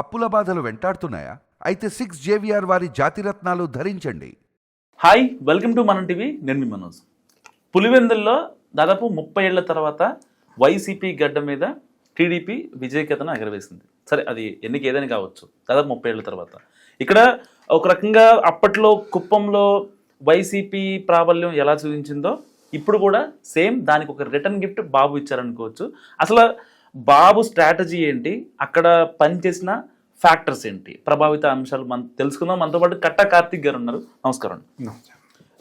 అప్పుల బాధలు వెంటాడుతున్నాయా? అయితే సిక్స్ జేవిఆర్ వారి జాతిరత్నాలు ధరించండి. Hi welcome to Manam TV. నేను మీ మనోజ్. పులివెందుల్లో దాదాపు ముప్పై ఏళ్ళ తర్వాత వైసీపీ గడ్డ మీద టీడీపీ విజయకేతను ఎగరవేసింది. సరే అది ఎన్నిక ఏదైనా కావచ్చు. దాదాపు ముప్పై ఏళ్ళ తర్వాత. ఇక్కడ ఒక రకంగా అప్పట్లో కుప్పంలో వైసీపీ ప్రాబల్యం ఎలా చూపించిందో ఇప్పుడు కూడా సేమ్ దానికి ఒక రిటర్న్ గిఫ్ట్ బాబు ఇచ్చారనుకోవచ్చు. అసలు బాబు స్ట్రాటజీ ఏంటి? అక్కడ పనిచేసిన ఫ్యాక్టర్స్ ఏంటి? ప్రభావిత అంశాలు మనం తెలుసుకుందాం. మనతో పాటు కట్టా కార్తిక్ గారు ఉన్నారు. నమస్కారం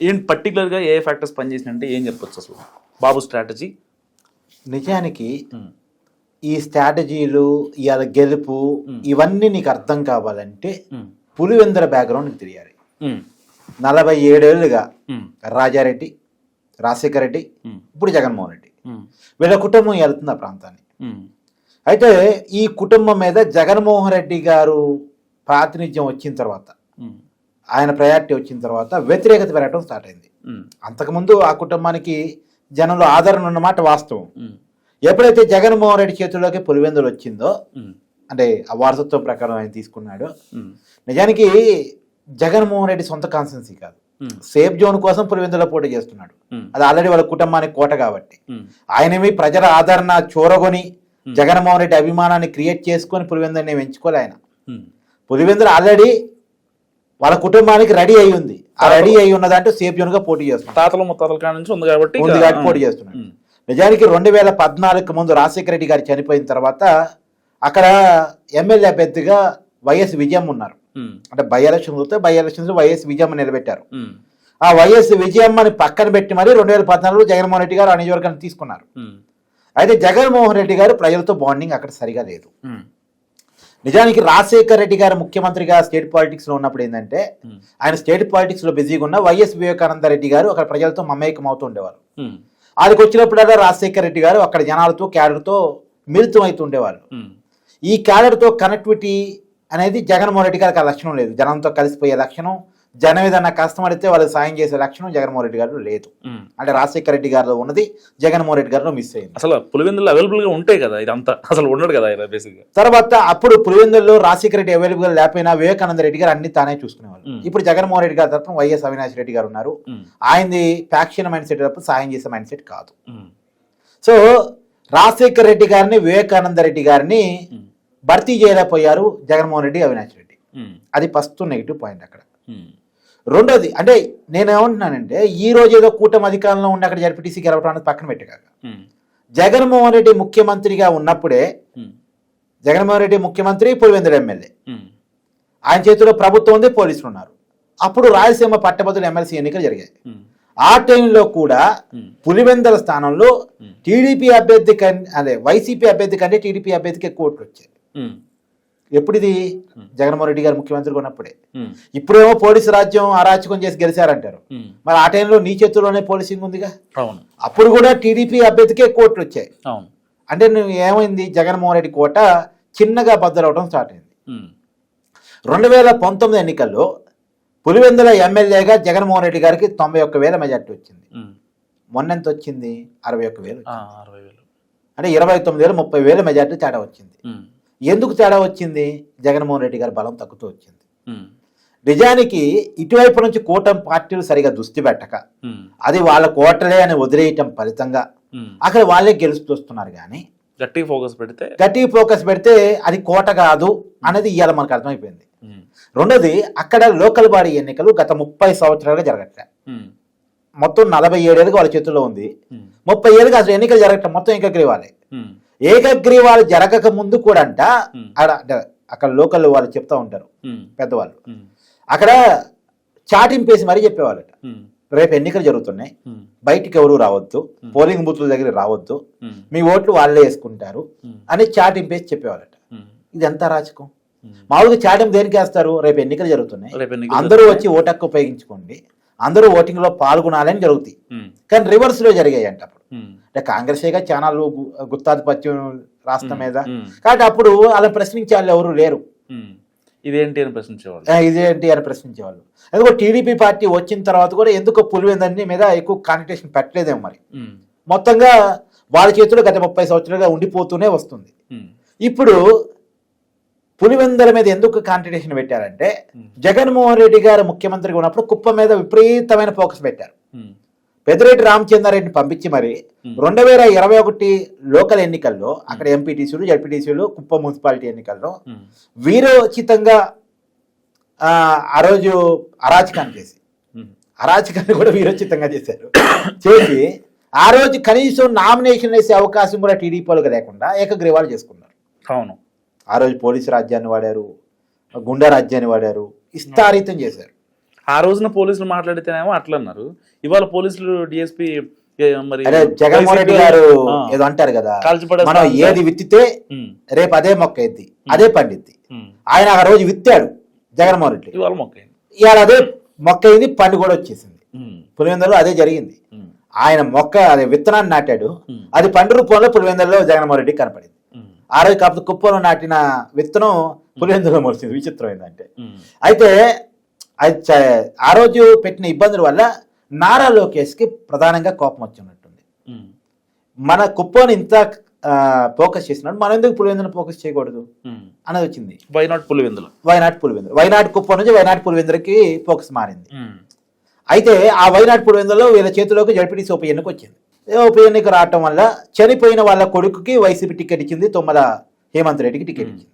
ఏంటి పర్టికులర్గా ఏ ఫ్యాక్టర్స్ పనిచేసినంటే ఏం చెప్పొచ్చు అసలు? బాబు స్ట్రాటజీ. నిజానికి ఈ స్ట్రాటజీలు ఇవాళ గెలుపు ఇవన్నీ నీకు అర్థం కావాలంటే పులివెందుల బ్యాక్గ్రౌండ్ నీకు తెలియాలి నలభై ఏడేళ్ళుగా రాజారెడ్డి రాజశేఖర రెడ్డి ఇప్పుడు జగన్మోహన్ రెడ్డి వీళ్ళ కుటుంబం వెళ్తుంది ఆ ప్రాంతాన్ని అయితే ఈ కుటుంబం మీద జగన్మోహన్ రెడ్డి గారు ప్రాతినిధ్యం వచ్చిన తర్వాత ఆయన ప్రయారిటీ వచ్చిన తర్వాత వ్యతిరేకత పెరగడం స్టార్ట్ అయింది. అంతకుముందు ఆ కుటుంబానికి జనంలో ఆదరణ ఉన్నమాట వాస్తవం. ఎప్పుడైతే జగన్మోహన్ రెడ్డి చేతుల్లోకి పులివెందులు వచ్చిందో అంటే ఆ వారసత్వం ప్రకారం ఆయన తీసుకున్నాడు నిజానికి జగన్మోహన్ రెడ్డి సొంత కాన్సెన్సీ కాదు. సేఫ్ జోన్ కోసం పులివెందులో పోటీ చేస్తున్నాడు. అది ఆల్రెడీ వాళ్ళ కుటుంబానికి కోట కాబట్టి. ఆయనవి ప్రజల ఆదరణ చూరగొని జగన్మోహన్ రెడ్డి అభిమానాన్ని క్రియేట్ చేసుకొని పులివెందుని ఎంచుకోలే ఆయన. పులివెందులు ఆల్రెడీ వాళ్ళ కుటుంబానికి రెడీ అయి ఉంది. ఆ రెడీ అయి ఉన్నదంటే సేఫ్ జోన్గా పోటీ చేస్తున్నాడు. తాతల ముత్తాతల కాడ నుంచి ఉంది కాబట్టి ఉంది కాబట్టి పోటీ చేస్తున్నాడు. నిజానికి రెండు వేల పద్నాలుగు ముందు రాజశేఖర రెడ్డి గారు చనిపోయిన తర్వాత అక్కడ ఎమ్మెల్యే అభ్యర్థిగా వైఎస్ విజయం ఉన్నారు. అంటే బై ఎలక్షన్ వస్తే బై ఎలక్షన్స్ వైఎస్ విజయమ్మ నిలబెట్టారు. ఆ వైఎస్ విజయమ్మని పక్కన పెట్టి మరి రెండు వేల పద్నాలుగులో జగన్మోహన్ రెడ్డి గారు నియోజకవర్గాన్ని తీసుకున్నారు. అయితే జగన్మోహన్ రెడ్డి గారు ప్రజలతో బాండింగ్ అక్కడ సరిగా లేదు. నిజానికి రాజశేఖర రెడ్డి గారు ముఖ్యమంత్రిగా స్టేట్ పాలిటిక్స్లో ఉన్నప్పుడు ఏంటంటే. ఆయన స్టేట్ పాలిటిక్స్లో బిజీగా ఉన్న వైఎస్ వివేకానంద రెడ్డి గారు అక్కడ ప్రజలతో మమేకం అవుతూ ఉండేవారు. ఆడికి వచ్చినప్పుడల్లా రాజశేఖర రెడ్డి గారు అక్కడ జనాలతో క్యాడర్తో మిళితం అవుతూ ఉమ్. ఈ క్యాడర్తో కనెక్టివిటీ అనేది జగన్మోహన్ రెడ్డి గారికి ఆ లక్షణం లేదు జనంతో కలిసిపోయే లక్షణం జనం ఏదన్నా కష్టం అడిగితే వాళ్ళకి సాయం చేసే లక్షణం జగన్మోహన్ రెడ్డి గారిలో లేదు. అంటే రాజశేఖర రెడ్డి గారిలో ఉన్నది జగన్మోహన్ రెడ్డి గారిలో మిస్ అయింది అసలు పులివెందులు అవైలబుల్గా ఉంటాయి కదా ఇదంతా అసలు ఉండడు కదా గా తర్వాత అప్పుడు పులివెందుల్లో రాజశేఖర రెడ్డి అవైలబుల్ లేకపోయినా వివేకానంద రెడ్డి గారు అన్ని తానే చూసుకునేవాళ్ళు. ఇప్పుడు జగన్మోహన్ రెడ్డి గారి తరఫున వైఎస్ అవినాష్ రెడ్డి గారు ఉన్నారు. ఆయనది ఫ్యాక్షన్ మైండ్ సెట్ తప్ప సాయం చేసే మైండ్ సెట్ కాదు. సో రాజశేఖర రెడ్డి గారిని వివేకానంద రెడ్డి గారిని. భర్తీ చేయలేకపోయారు జగన్మోహన్ రెడ్డి అవినాష్ రెడ్డి. అది ఫస్ట్ నెగిటివ్ పాయింట్ అక్కడ. రెండోది అంటే నేను ఏమంటున్నానంటే ఈ రోజు ఏదో కూటమి అధికారంలో ఉండి అక్కడ జడ్పీటీసీ గెలవడం అనేది పక్కన పెట్టగాక ఉమ్. జగన్మోహన్ రెడ్డి ముఖ్యమంత్రిగా ఉన్నప్పుడే. జగన్మోహన్ రెడ్డి ముఖ్యమంత్రి పులివెందుల ఎమ్మెల్యే. ఆయన చేతిలో ప్రభుత్వం ఉంది పోలీసులు ఉన్నారు అప్పుడు రాయలసీమ పట్టభద్రుల ఎమ్మెల్సీ ఎన్నికలు జరిగాయి. ఆ టైంలో కూడా. పులివెందుల స్థానంలో. టీడీపీ అభ్యర్థి కన్ అదే వైసీపీ అభ్యర్థి కంటే టీడీపీ అభ్యర్థికి ఎక్కువ ఓట్లు వచ్చాయి. ఎప్పుడు ఇది జగన్మోహన్ రెడ్డి గారు ముఖ్యమంత్రిగా ఉన్నప్పుడే. ఇప్పుడేమో పోలీసు రాజ్యం అరాచకం చేసి గెలిచారంటారు. మరి ఆ టైంలో నీ చేతుల్లోనే పోలీసింగ్ ఉందిగా? అవును. అప్పుడు కూడా టీడీపీ అభ్యర్థికే ఓట్లు వచ్చాయి. అవును. అంటే నువ్వు ఏమైంది? జగన్మోహన్ రెడ్డి కోట చిన్నగా బద్దలవడం స్టార్ట్ అయింది. రెండు వేల పంతొమ్మిది ఎన్నికల్లో పులివెందుల ఎమ్మెల్యేగా జగన్మోహన్ రెడ్డి గారికి తొంభై ఒక్క వేల మెజార్టీ వచ్చింది. ఉమ్. మొన్న ఎంత వచ్చింది? అరవై ఒక్క వేలు ఆ, అరవై వేలు. అంటే ఇరవై తొమ్మిది వేలు ముప్పై వేల మెజార్టీ తేడా వచ్చింది. ఎందుకు తేడా వచ్చింది జగన్మోహన్ రెడ్డి గారి బలం తగ్గుతూ వచ్చింది. నిజానికి ఇటువైపు నుంచి కూటమి పార్టీలు సరిగా దుస్తి పెట్టక. అది వాళ్ళ కోటలే అని వదిలేయటం ఫలితంగా. అక్కడ వాళ్ళే గెలుస్తూ వస్తున్నారు కానీ గట్టిగా ఫోకస్ పెడితే గట్టి ఫోకస్ పెడితే అది కోట కాదు అనేది ఇవాళ మనకు అర్థమైపోయింది. రెండోది అక్కడ లోకల్ బాడీ ఎన్నికలు గత ముప్పై సంవత్సరాలుగా జరగట్లే. మొత్తం నలభై ఏడేళ్ళకి వాళ్ళ చేతుల్లో ఉంది. ముప్పై ఏళ్ళకి అసలు ఎన్నికలు జరగట్లే మొత్తం ఏకగ్రీవాలే ఉమ్. ఏకగ్రీవాలు జరగక ముందు కూడా అంట అక్కడ లోకల్ వాళ్ళు చెప్తా ఉంటారు. పెద్దవాళ్ళు. అక్కడ చాటింపేసి మరీ చెప్పేవాళ్ళట. రేపు ఎన్నికలు జరుగుతున్నాయి. బయటికి ఎవరు రావద్దు పోలింగ్ బూత్ల దగ్గర రావద్దు. మీ ఓట్లు వాళ్ళే వేసుకుంటారు. అని చాటింపేసి చెప్పేవాళ్ళట ఎంత రాజకం. మామూలుగా చాటింపు దేనికి వేస్తారు రేపు ఎన్నికలు జరుగుతున్నాయి అందరూ వచ్చి ఓటక్కు ఉపయోగించుకోండి అందరూ ఓటింగ్లో పాల్గొనాలని జరుగుతాయి. కానీ రివర్స్లో జరిగాయి అంట. అంటే కాంగ్రెసేగా ఛానల్ గుత్తాధిపత్యం రాష్ట్రం మీద. కాబట్టి అప్పుడు అలా ప్రశ్నించే వాళ్ళు ఎవరు లేరు. ఇదేంటి అని ప్రశ్నించేవాళ్ళు? ఇదేంటి అని ప్రశ్నించేవాళ్ళు. ఎందుకో టీడీపీ పార్టీ వచ్చిన తర్వాత కూడా ఎందుకో పులివెందని మీద ఎక్కువ కాన్పిటేషన్ పెట్టలేదేమో మరి. మొత్తంగా వాళ్ళ చేతిలో గత ముప్పై సంవత్సరాలుగా ఉండిపోతూనే వస్తుంది. ఇప్పుడు పులివెందుల మీద ఎందుకు కాంపిటీషన్ పెట్టారంటే జగన్మోహన్ రెడ్డి గారు ముఖ్యమంత్రిగా ఉన్నప్పుడు కుప్పం మీద విపరీతమైన ఫోకస్ పెట్టారు. పెద్దిరెడ్డి రామచంద్రారెడ్డిని పంపించి మరి రెండు వేల ఇరవై ఒకటి లోకల్ ఎన్నికల్లో అక్కడ ఎంపీటీసీలు జడ్పీటీసీలు కుప్పం మున్సిపాలిటీ ఎన్నికల్లో వీరోచితంగా ఆ, రోజు అరాచకాన్ని చేసి అరాచకాన్ని కూడా వీరోచితంగా చేశారు. చేసి ఆ రోజు కనీసం నామినేషన్ వేసే అవకాశం కూడా టీడీపీ వాళ్ళకి లేకుండా ఏకగ్రీవాలు చేసుకున్నారు. అవును. ఆ రోజు పోలీసు రాజ్యాన్ని వాడారు గుండా రాజ్యాన్ని వాడారు ఇష్టారీతం చేశారు. ఆ రోజున పోలీసులు మాట్లాడితేనేమో అట్లా అన్నారు ఇవాళ పోలీసులు డిఎస్పీ జగన్మోహన్ రెడ్డి గారు ఏదో అంటారు కదా మనం. ఏది విత్తితే రేపు అదే మొక్క ఎద్ది అదే పండిద్ది. ఆయన ఆ రోజు విత్తాడు జగన్మోహన్ రెడ్డి. ఇవాళ మొక్కైంది ఇవాళ అదే మొక్క అయింది పండు కూడా వచ్చేసింది. పులివెందులో అదే జరిగింది. ఆయన మొక్క అదే విత్తనాన్ని నాటాడు. అది పండు రూపంలో పులివెందులో జగన్మోహన్ రెడ్డి కనపడింది. ఆ రోజు కాకపోతే కుప్పంలో నాటిన విత్తనం పులివెందులో మొలిచింది. విచిత్రం ఏంటంటే అయితే ఆ రోజు పెట్టిన ఇబ్బందుల వల్ల నారా లోకేష్కి ప్రధానంగా కోపం వచ్చినట్టుంది. మన కుప్పని ఇంత ఫోకస్ చేసినప్పుడు మనం ఎందుకు పులివెందును ఫోకస్ చేయకూడదు. అనేది వచ్చింది. Why not Pulivendula? Why not Pulivendula? Why not Kuppam నుంచి వైనాట్ పులివెందులకి ఫోకస్ మారింది. అయితే ఆ వైనాట్ పులివెందులో వీళ్ళ చేతిలోకి జడ్పీటీసీ ఉప ఎన్నిక వచ్చింది. ఉప ఎన్నిక రావటం వల్ల చనిపోయిన వాళ్ళ కొడుకుకి వైసీపీ టికెట్ ఇచ్చింది తుమ్మల హేమంత్ రెడ్డికి టికెట్ ఇచ్చింది.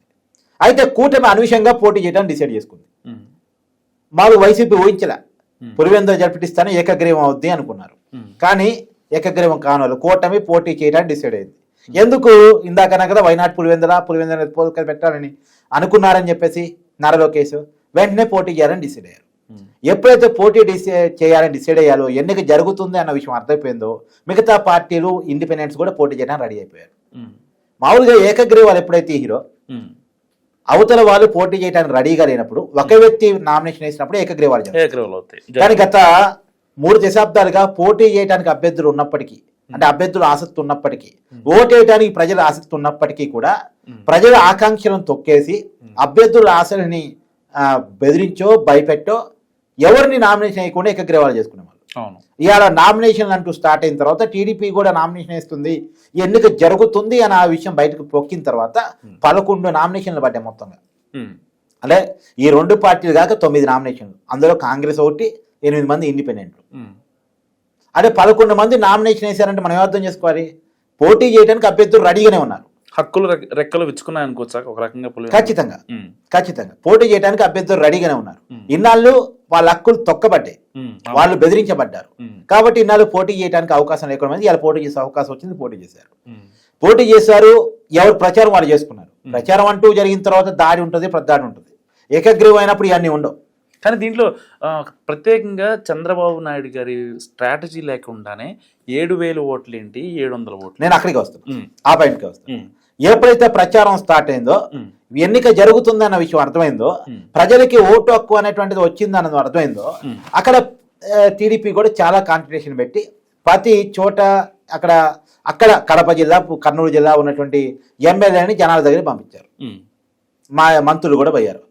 అయితే కూటమి అనూషంగా పోటీ చేయడానికి డిసైడ్ చేసుకుంది. మాకు వైసీపీ ఊహించలే. పులివెందులు జడ్పీటిస్తానే ఏకగ్రీవం అవుద్ది అనుకున్నారు. కానీ ఏకగ్రీవం కానోళ్ళు కూటమి పోటీ చేయడానికి డిసైడ్ అయింది. ఎందుకు? ఇందాకన్నా కదా వైనాట్ పులివెందుల పులివెందుల పోలిక పెట్టాలని అనుకున్నారని చెప్పేసి నారా లోకేష్ వెంటనే పోటీ చేయాలని డిసైడ్ అయ్యారు. ఎప్పుడైతే పోటీ డిసైడ్ చేయాలని డిసైడ్ అయ్యాలో ఎన్నిక జరుగుతుంది అన్న విషయం అర్థమైపోయిందో మిగతా పార్టీలు ఇండిపెండెంట్స్ కూడా పోటీ చేయడానికి రెడీ అయిపోయారు. మామూలుగా ఏకగ్రీవాలు ఎప్పుడైతే హీరో. అవతల వాళ్ళు పోటీ చేయడానికి రెడీగా లేనప్పుడు ఒక వ్యక్తి నామినేషన్ వేసినప్పుడు ఏకగ్రీవాలు జరుగుతాయి. ఏకగ్రీవాలు అవుతాయి కానీ గత మూడు దశాబ్దాలుగా పోటీ చేయడానికి అభ్యర్థులు ఉన్నప్పటికీ అంటే అభ్యర్థులు ఆసక్తి ఉన్నప్పటికీ ఓటేయడానికి ప్రజల ఆసక్తి ఉన్నప్పటికీ కూడా ప్రజల ఆకాంక్షలను తొక్కేసి అభ్యర్థుల ఆశలని బెదిరించో భయపెట్టో ఎవరిని నామినేషన్ వేయకుండా ఏకగ్రీవాలు చేసుకునేవాళ్ళు? ఇవాళ నామినేషన్ అంటూ స్టార్ట్ అయిన తర్వాత టీడీపీ కూడా నామినేషన్ వేస్తుంది. ఎన్నిక జరుగుతుంది అని ఆ విషయం బయటకు పొక్కిన తర్వాత పదకొండు నామినేషన్లు పడ్డాయి మొత్తంగా. అంటే ఈ రెండు పార్టీలు కాక తొమ్మిది నామినేషన్లు. అందులో కాంగ్రెస్ ఒకటి ఎనిమిది మంది ఇండిపెండెంట్లు. అంటే పదకొండు మంది నామినేషన్ వేశారంటే మనం అర్థం చేసుకోవాలి? పోటీ చేయడానికి అభ్యర్థులు రెడీగానే ఉన్నారు. హక్కులు రెక్- రెక్కలు విచ్చుకున్నాయి అనుకోవచ్చా? ఒక రకంగా ఖచ్చితంగా. ఖచ్చితంగా. పోటీ చేయడానికి అభ్యర్థులు రెడీగానే ఉన్నారు. ఇన్నాళ్ళు వాళ్ళ హక్కులు తొక్కబడ్డాయి. వాళ్ళు బెదిరించబడ్డారు. కాబట్టి ఇన్నాళ్ళు పోటీ చేయడానికి అవకాశం లేకుండా ఇలా పోటీ చేసే అవకాశం వచ్చింది పోటీ చేశారు. పోటీ చేశారు ఎవరు ప్రచారం వాళ్ళు చేసుకున్నారు. ప్రచారం అంటూ జరిగిన తర్వాత దాడి ఉంటుంది ప్రదాడి ఉంటుంది. ఏకగ్రీవం అయినప్పుడు ఇవన్నీ ఉండవు. కానీ దీంట్లో ప్రత్యేకంగా చంద్రబాబు నాయుడు గారి స్ట్రాటజీ లేకుండానే ఏడు వేలు ఓట్లు ఏంటి ఏడు వందల ఓట్లు. నేను అక్కడికి వస్తాను ఆ పాయింట్కి వస్తాను ఎప్పుడైతే ప్రచారం స్టార్ట్ అయిందో ఎన్నిక జరుగుతుందన్న విషయం అర్థమైందో Hmm. ప్రజలకి ఓటు హక్కు అనేటువంటిది వచ్చిందన్నది అర్థమైందో Hmm. అక్కడ టీడీపీ కూడా చాలా కాంపిటీషన్ పెట్టి ప్రతి చోట అక్కడ అక్కడ కడప జిల్లా కర్నూలు జిల్లా ఉన్నటువంటి ఎమ్మెల్యేని జనాల దగ్గర పంపించారు ఉమ్, మా మంత్రులు కూడా పోయారు.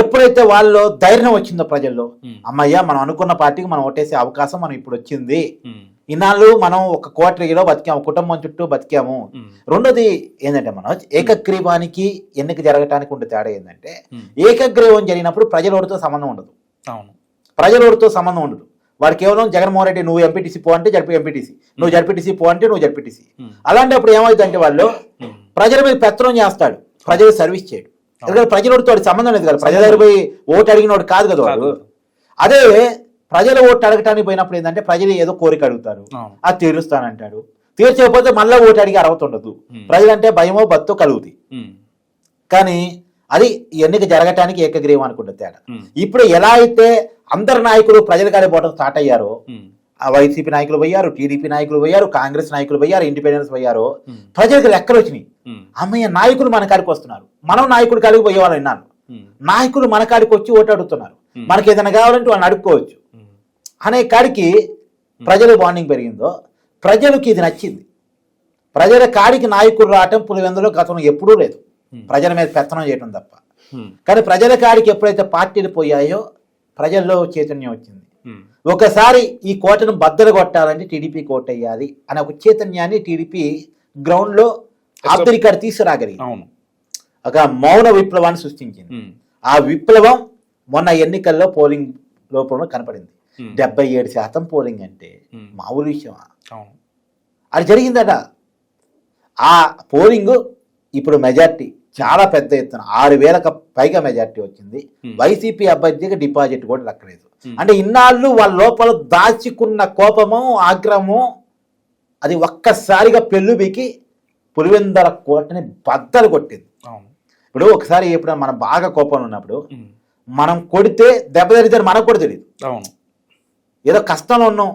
ఎప్పుడైతే వాళ్ళు ధైర్యం వచ్చిందో ప్రజల్లో. అమ్మయ్య మనం అనుకున్న పార్టీకి మనం ఓటేసే అవకాశం మనం ఇప్పుడు వచ్చింది. ఇన్నాళ్ళు మనం ఒక కోటరీలో బతికాము కుటుంబం చుట్టూ బతికాము. రెండోది ఏంటంటే మనోజ్ ఏకగ్రీవానికి ఎన్నిక జరగటానికి ఉండే తేడా ఏంటంటే ఏకగ్రీవం జరిగినప్పుడు ప్రజలోడితో సంబంధం ఉండదు. అవును. ప్రజలోడితో సంబంధం ఉండదు. వాడు కేవలం జగన్మోహన్ రెడ్డి నువ్వు ఎంపీటీసీ పో అంటే జడ్పీ ఎంపీటీసీ. నువ్వు జడ్పీటీసీ పో అంటే నువ్వు జడ్పీటీసీ అలాంటప్పుడు ఏమైందంటే వాళ్ళు ప్రజల మీద పెత్తనం చేస్తాడు. ప్రజలు సర్వీస్ చేయడు. ఎందుకంటే ప్రజలతో సంబంధం లేదు కదా. ప్రజల దగ్గర పోయి ఓటు అడిగినోడు కాదు కదా వాడు. అదే ప్రజల ఓటు అడగటానికి పోయినప్పుడు ఏంటంటే ప్రజలు ఏదో కోరిక అడుగుతారు. అది తీరుస్తానంటాడు. తీర్చకపోతే మళ్ళీ ఓటు అడిగి అర్హత ఉండదు. ప్రజలంటే భయమో భక్తో కలుగుతాయి ఉమ్, కానీ అది ఎన్నిక జరగటానికి ఏకగ్రీవం అనుకుంటే తేడా. ఇప్పుడు ఎలా అయితే అందరు నాయకులు ప్రజల కాడే పోవడం స్టార్ట్ అయ్యారో వైసీపీ నాయకులు పోయారు టీడీపీ నాయకులు పోయారు కాంగ్రెస్ నాయకులు పోయారు ఇండిపెండెన్స్ పోయారు. ప్రజలకు లెక్కలు వచ్చినాయి. అమ్మయ్య నాయకులు మన కాడికి వస్తున్నారు. మనం నాయకుడి కాడికి పోయేవాళ్ళు విన్నాను నాయకులు మన కాడికి వచ్చి ఓటు అడుగుతున్నారు. మనకి ఏదైనా కావాలంటే వాళ్ళని అడుక్కోవచ్చు. అనే కాడికి ప్రజల బాండింగ్ పెరిగిందో ప్రజలకు ఇది నచ్చింది. ప్రజల కాడికి నాయకులు రావటం పులివెందులో గతంలో ఎప్పుడూ లేదు. ప్రజల మీద పెత్తనం చేయడం తప్ప. కానీ ప్రజల కాడికి ఎప్పుడైతే పార్టీలు పోయాయో ప్రజల్లో చైతన్యం వచ్చింది. ఒకసారి ఈ కోటను బద్దలు కొట్టాలంటే టీడీపీ కోట వేయాలి అనే ఒక చైతన్యాన్ని టీడీపీ గ్రౌండ్లో ఆబ్దరికాడు తీసుకురాగలిగింది అవును. ఒక మౌన విప్లవాన్ని సృష్టించింది. ఉమ్, ఆ విప్లవం మొన్న ఎన్నికల్లో పోలింగ్ లోపల కనపడింది. ఉమ్, డెబ్బై ఏడు శాతం పోలింగ్ అంటే మామూలు విషయమా? అవును. అది జరిగిందట. ఆ పోలింగ్ ఇప్పుడు మెజార్టీ చాలా పెద్ద ఎత్తున ఆరు వేలకు పైగా మెజార్టీ వచ్చింది. వైసీపీ అభ్యర్థికి డిపాజిట్ కూడా దక్కలేదు. అంటే ఇన్నాళ్ళు వాళ్ళ లోపల దాచుకున్న కోపము ఆగ్రహము అది ఒక్కసారిగా పెళ్ళుబికి పులివెందల కోటని బద్దలు కొట్టింది. ఇప్పుడు ఒకసారి ఎప్పుడైనా మనం బాగా కోపంలో ఉన్నప్పుడు మనం కొడితే దెబ్బ తగిలితే మనకు కూడా తెలియదు అవును. ఏదో కష్టంలో ఉన్నాం.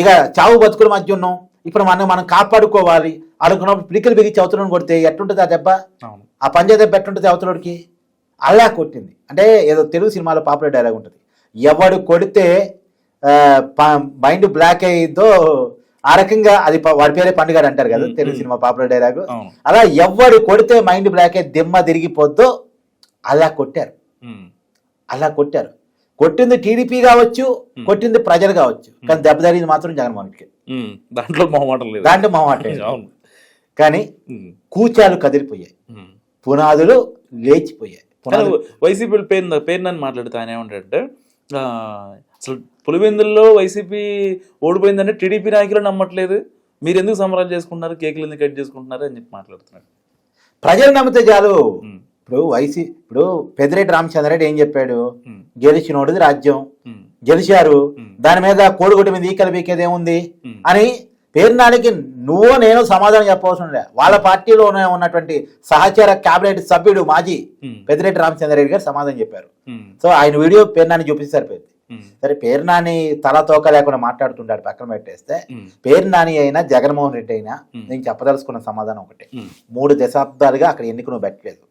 ఇక చావు బతుకుల మధ్య ఉన్నాం. ఇప్పుడు మనం మనం కాపాడుకోవాలి. అనుకున్నప్పుడు పిడికలు బిగి చదువుతున్నాను కొడితే ఎట్టుంటుంది ఆ దెబ్బ? అవును. ఆ పంజా దెబ్బ ఎట్టుంటుంది అవతలోడికి అలా కొట్టింది. అంటే ఏదో తెలుగు సినిమాలో పాపులర్ డైలాగ్ ఉంటుంది. ఎవడు కొడితే మైండ్ బ్లాక్ అయ్యిద్దో ఆ రకంగా అది వాడి పేరే పండుగ అంటారు కదా తెలుగు. సినిమా పాపులర్ డైలాగ్ అలా ఎవడు కొడితే మైండ్ బ్లాక్ అయ్యి దిమ్మ తిరిగిపోద్దో అలా కొట్టారు. అలా కొట్టారు. కొట్టింది టీడీపీ కావచ్చు కొట్టింది ప్రజలు కావచ్చు కానీ దెబ్బ తగిలింది మాత్రం జగన్మోహన్ రెడ్డికి. ఉమ్, దాంట్లో మొహమాటం లేదు. దాంట్లో మొహమాట కానీ కూచాలు కదిలిపోయాయి. పునాదులు లేచిపోయాయి. వైసీపీ పేరు పేరు నన్ను మాట్లాడితే ఆయన ఏమంటాడంటే అసలు పులివెందుల్లో వైసీపీ ఓడిపోయిందంటే టీడీపీ నాయకులు నమ్మట్లేదు. మీరు ఎందుకు సంబరాలు చేసుకుంటున్నారు? కేకులు ఎందుకు కట్ చేసుకుంటున్నారు? అని చెప్పి మాట్లాడుతున్నాడు. ప్రజలు నమ్మితే చాలు. ఇప్పుడు వైసీ ఇప్పుడు పెద్దిరెడ్డి రామచంద్రరెడ్డి ఏం చెప్పాడు? గెలిచినోడిది రాజ్యం. గెలిచారు. దాని మీద కోడిగుడ్డు మీద ఈకలు ఉమ్. అని పేరునానికి నువ్వు నేను సమాధానం చెప్పవలసిన. వాళ్ళ పార్టీలోనే ఉన్నటువంటి సహచర కేబినెట్ సభ్యుడు మాజీ పెద్దిరెడ్డి రామచంద్రరెడ్డి గారు సమాధానం చెప్పారు. సో ఆయన వీడియో పేరునాని చూపిస్తే సరిపోయింది. సరే పేరునాని తల తోక లేకుండా మాట్లాడుతుంటాడు పక్కన పెట్టేస్తే ఉమ్, పేరు నాని అయినా జగన్మోహన్ రెడ్డి అయినా. నేను చెప్పదలుచుకున్న సమాధానం ఒకటే. మూడు దశాబ్దాలుగా అక్కడ ఎన్నిక నువ్వు పెట్టలేదు.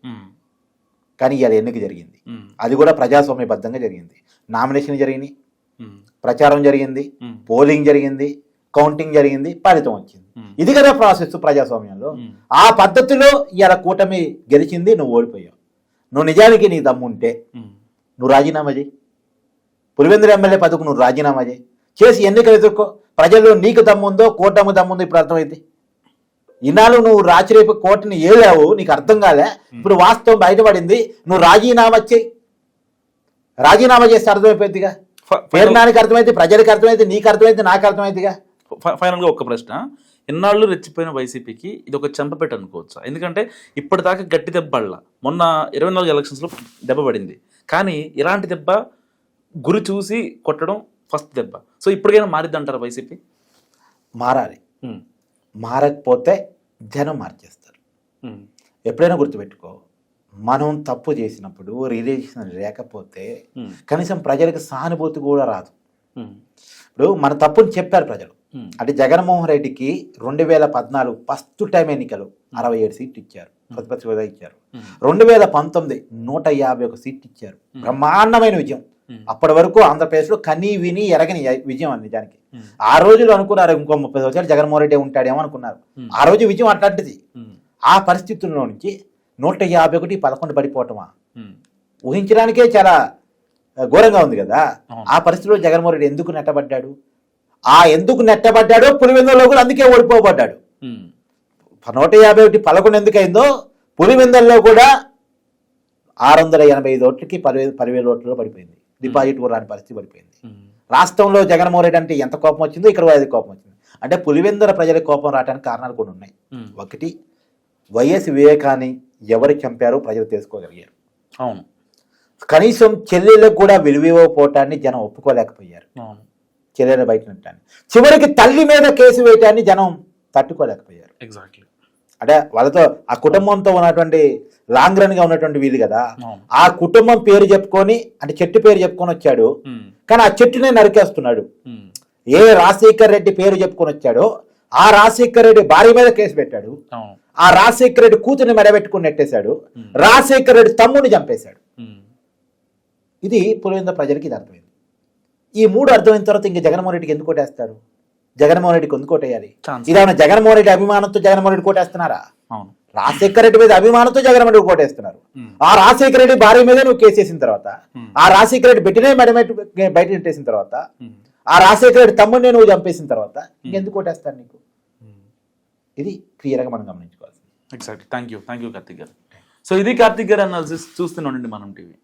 కానీ ఇవాళ ఎన్నిక జరిగింది. అది కూడా ప్రజాస్వామ్యబద్ధంగా జరిగింది. నామినేషన్ జరిగినాయి. ఉమ్, ప్రచారం జరిగింది. పోలింగ్ జరిగింది. కౌంటింగ్ జరిగింది ఫలితం వచ్చింది. ఉమ్, ఇది కదా ప్రాసెస్ ప్రజాస్వామ్యంలో. ఉమ్, ఆ పద్ధతిలో ఇవాళ కూటమి గెలిచింది నువ్వు ఓడిపోయావు. నువ్వు నిజానికి నీ దమ్ముంటే ఉమ్, నువ్వు రాజీనామా చేయి. పులివెందుల ఎమ్మెల్యే పదకు నువ్వు రాజీనామా చేయి. చేసి ఎన్నికలు ఎదుర్కో. ప్రజల్లో నీకు దమ్ముందో కూటమి దమ్ముందో ఇప్పుడు అర్థమైంది. ఇన్నాళ్ళు నువ్వు రాచిరేపు కోటని ఏలావు నీకు అర్థం కాలే. ఇప్పుడు వాస్తవం బయటపడింది. నువ్వు రాజీనామా చేయి. రాజీనామా చేస్తే అర్థమైపోద్దిగా ఫ- పేరు ఫైనల్- నానికి అర్థమైతే ప్రజలకు అర్థమైతే నీకు అర్థమైతే నాకు అర్థమైందిగా. ఫైనల్గా ఒక ప్రశ్న. ఎన్నాళ్ళు రెచ్చిపోయిన వైసీపీకి ఇది ఒక చెంపపెట్టు అనుకోవచ్చా? ఎందుకంటే ఇప్పటిదాకా గట్టి దెబ్బ మొన్న ఇరవై నాలుగు ఎలక్షన్స్లో దెబ్బ పడింది. కానీ ఇలాంటి దెబ్బ గురి చూసి కొట్టడం ఫస్ట్ దెబ్బ. సో ఇప్పటికైనా మారిద్ది అంటారా వైసీపీ? మారాలి. మారకపోతే జనం మార్చేస్తారు. ఎప్పుడైనా గుర్తుపెట్టుకో మనం తప్పు చేసినప్పుడు రిలేషన్ లేకపోతే కనీసం ప్రజలకు సానుభూతి కూడా రాదు. ఇప్పుడు మన తప్పుని చెప్పారు ప్రజలు. అంటే జగన్మోహన్ రెడ్డికి రెండు వేల పద్నాలుగు ఫస్ట్ టైం ఎన్నికలు అరవై ఏడు సీట్లు ఇచ్చారు ప్రతిపక్ష హోదా ఇచ్చారు. రెండు వేల పంతొమ్మిది నూట యాభై ఒక సీట్ ఇచ్చారు బ్రహ్మాండమైన విజయం. అప్పటి వరకు ఆంధ్రప్రదేశ్లో కనీ విని ఎరగని విజయం అని నిజానికి. ఆ రోజులు అనుకున్నారు ఇంకో ముప్పై సంవత్సరాలు జగన్మోహన్ రెడ్డి ఉంటాడేమో అనుకున్నారు. ఆ రోజు విజయం అట్లాంటిది. ఆ పరిస్థితుల్లో నుంచి నూట యాభై ఒకటి పదకొండు పడిపోవటమా? ఊహించడానికే చాలా ఘోరంగా ఉంది కదా. ఆ పరిస్థితిలో జగన్మోహన్ రెడ్డి ఎందుకు నెట్టబడ్డాడు? ఆ ఎందుకు నెట్టబడ్డాడో పులివెందులో కూడా అందుకే ఓడిపోబడ్డాడు. నూట యాభై ఒకటి పదకొండు ఎందుకు అయిందో పులివెందల్లో కూడా ఆరు వందల ఎనభై ఐదు ఓట్లకి పదివేలు పదివేల ఓట్లలో పడిపోయింది. డిపాజిట్ కూడా రాని పరిస్థితి పడిపోయింది. రాష్ట్రంలో జగన్మోహన్ రెడ్డి అంటే ఎంత కోపం వచ్చిందో ఇక్కడ కూడా అది కోపం వచ్చింది. అంటే పులివెందుల ప్రజలకు కోపం రావడానికి కారణాలు కొన్ని ఉన్నాయి. ఒకటి వైఎస్ వివేకాన్ని ఎవరు చంపారో ప్రజలు తెలుసుకోగలిగారు. అవును. కనీసం చెల్లెళ్ళకు కూడా విలువివ్వకపోవటాన్ని జనం ఒప్పుకోలేకపోయారు. అవును. చెల్లెలు బయట నెట్టాన్ని చివరికి తల్లి మీద కేసు వేయటాన్ని జనం తట్టుకోలేకపోయారు. ఎగ్జాక్ట్లీ అంటే వాళ్ళతో ఆ కుటుంబంతో ఉన్నటువంటి లాంగ్ రన్గా ఉన్నటువంటి వీళ్ళు కదా ఆ కుటుంబం పేరు చెప్పుకొని అంటే చెట్టు పేరు చెప్పుకొని వచ్చాడు. ఉమ్, కానీ ఆ చెట్టునే నరికేస్తున్నాడు. ఉమ్, ఏ రాజశేఖర్ రెడ్డి పేరు చెప్పుకొని వచ్చాడో ఆ రాజశేఖర్ రెడ్డి భార్య మీద కేసు పెట్టాడు. ఆ రాజశేఖర్ రెడ్డి కూతుర్ని మెడబెట్టుకుని నెట్టేశాడు. Hmm. రాజశేఖర్ రెడ్డి తమ్ముడిని చంపేశాడు. ఇది పులివెంద ప్రజలకి ఇది అర్థమైంది. ఈ మూడు అర్థమైన తర్వాత ఇంక జగన్మోహన్ రెడ్డికి ఎందుకు కొట్టేస్తారు? జగన్మోహన్ రెడ్డికి ఎందుకు కొట్టేయాలి? ఛాన్స్. ఇదేమన్నా జగన్మోహన్ రెడ్డి అభిమానంతో జగన్మోహన్ రెడ్డి కొట్టేస్తున్నారా? అవును. రాజశేఖర్ రెడ్డి మీద అభిమానంతో జగన్మోహన్ రెడ్డి కొట్టేస్తున్నారు. ఉమ్, ఆ రాజశేఖర రెడ్డి భార్య మీద నువ్వు కేసు వేసిన తర్వాత. ఆ రాజశేఖర రెడ్డి బిడ్డనే మెడమెట్టు బయట నెట్టేసిన తర్వాత ఆ రాజశేఖర రెడ్డి తమ్ముడిని నువ్వు చంపేసిన తర్వాత ఇంకెందుకు కొట్టేస్తారు నీకు. ఇది క్లియర్గా మనం గమనించుకోవాల్సింది. Exactly thank you thank you Karthik గారు. సో ఇది కార్తిక్ గారి అనాలిసిస్ చూస్తూనే ఉండండి మనం టీవీ